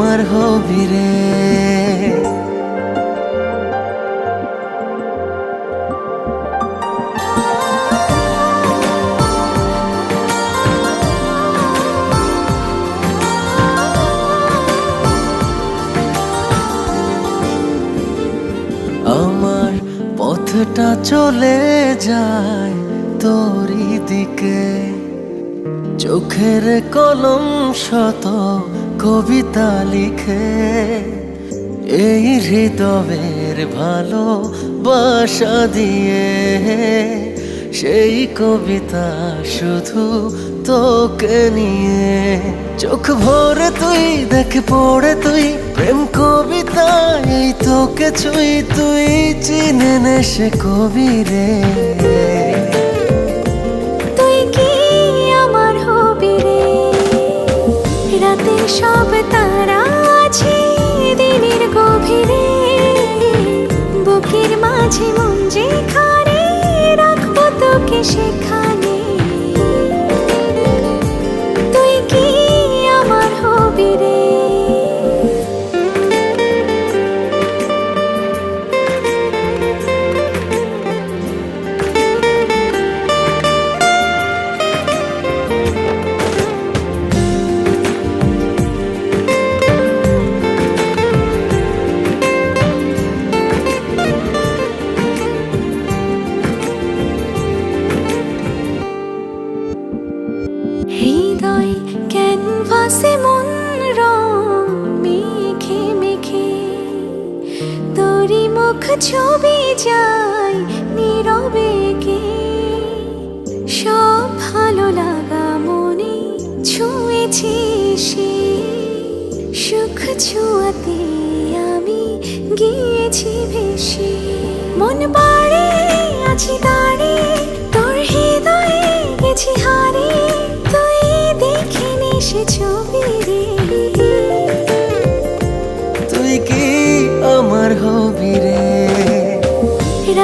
আমার হবি রে। আমার পথটা চলে যায় তোরই দিকে। চোখের কলম শত কবিতা লিখে এই হৃদয়ের ভালো বাসা দিয়ে সেই কবিতা শুধু তোকে নিয়ে। চোখ ভরে তুই, দেখ পড়ে তুই, প্রেম কবিতা এই তোকে ছুই, তুই চিনে নে সে কবি রে। সব তারা আছে দিনের গভীরে। বুকের মাঝে মন যেখানে রাখব তোকে সেখানে। ছবি যায় নীরবে কে? সব ভালো লাগা মনে ছুঁয়েছি সে। সুখ ছুঁয়াতে আমি গিয়েছি ভেসে। মন পাড়ে, আছি দাঁড়িয়ে তোর হৃদয়ে গেছি হারে। তুই দেখিনি সে